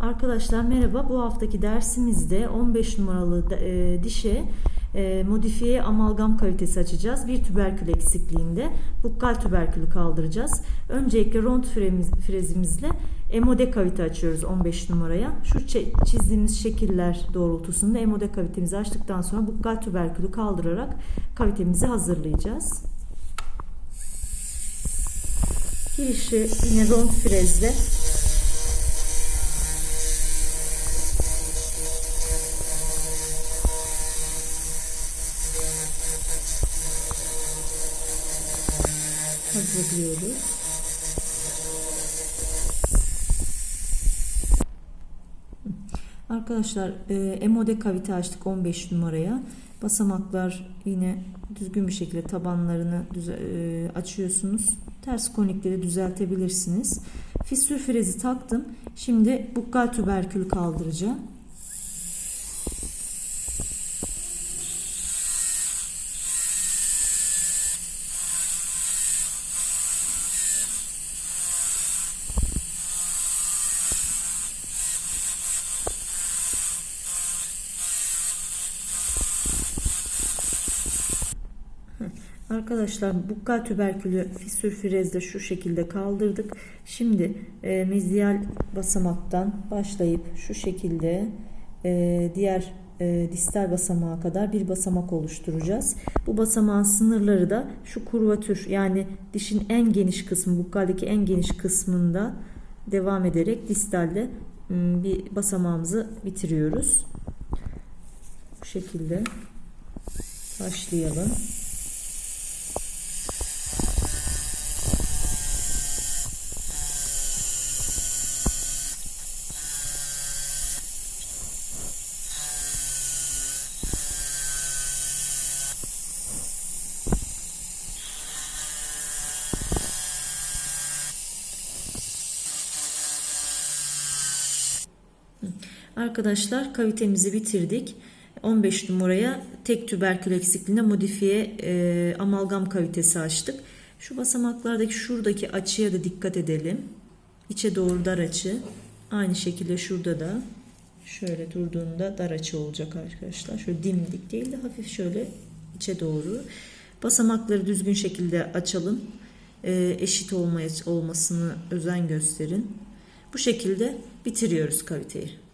Arkadaşlar merhaba. Bu haftaki dersimizde 15 numaralı e, dişe e, modifiye amalgam kalitesi açacağız. Bir tüberkül eksikliğinde bukkal tüberkülü kaldıracağız. Öncelikle ront fremiz, frezimizle emode kavite açıyoruz 15 numaraya. Şu çizdiğimiz şekiller doğrultusunda emode kavitemizi açtıktan sonra bukkal tüberkülü kaldırarak kavitemizi hazırlayacağız. Girişi yine ront frezle hazırlıyoruz. Arkadaşlar e, emode kavite açtık 15 numaraya. Basamaklar yine düzgün bir şekilde tabanlarını düze, e, açıyorsunuz. Ters konikleri düzeltebilirsiniz. Fissür frezi taktım. Şimdi bukkal tüberkül kaldıracağım. Arkadaşlar bukkal tüberkülü fissür şu şekilde kaldırdık. Şimdi e, mezyal basamaktan başlayıp şu şekilde e, diğer e, distal basamağa kadar bir basamak oluşturacağız. Bu basamağın sınırları da şu kurvatür yani dişin en geniş kısmı bukkaldeki en geniş kısmında devam ederek distalde bir basamağımızı bitiriyoruz. Bu şekilde başlayalım. Arkadaşlar kavitemizi bitirdik. 15 numaraya tek tüberkül eksikliğinde modifiye e, amalgam kavitesi açtık. Şu basamaklardaki şuradaki açıya da dikkat edelim. İçe doğru dar açı. Aynı şekilde şurada da şöyle durduğunda dar açı olacak arkadaşlar. Şöyle dimdik değil de hafif şöyle içe doğru. Basamakları düzgün şekilde açalım. E, eşit olmaya, olmasını özen gösterin. Bu şekilde bitiriyoruz kaviteyi.